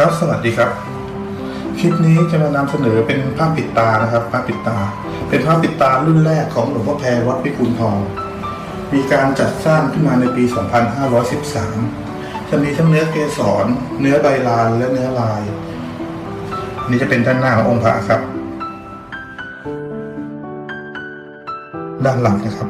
ครับสวัสดีครับ คลิปนี้จะมานำเสนอเป็นภาพปิดตานะครับภาพปิดตา เป็นภาพปิดตารุ่นแรกของหลวงพ่อแพรวัดพิกุลทอง มีการจัดสร้างขึ้นมาในปี 2513 จะมีทั้งเนื้อเกสร เนื้อใบลานและเนื้อลาย นี่จะเป็นด้านหน้าขององค์พระครับ ด้านหลังนะครับ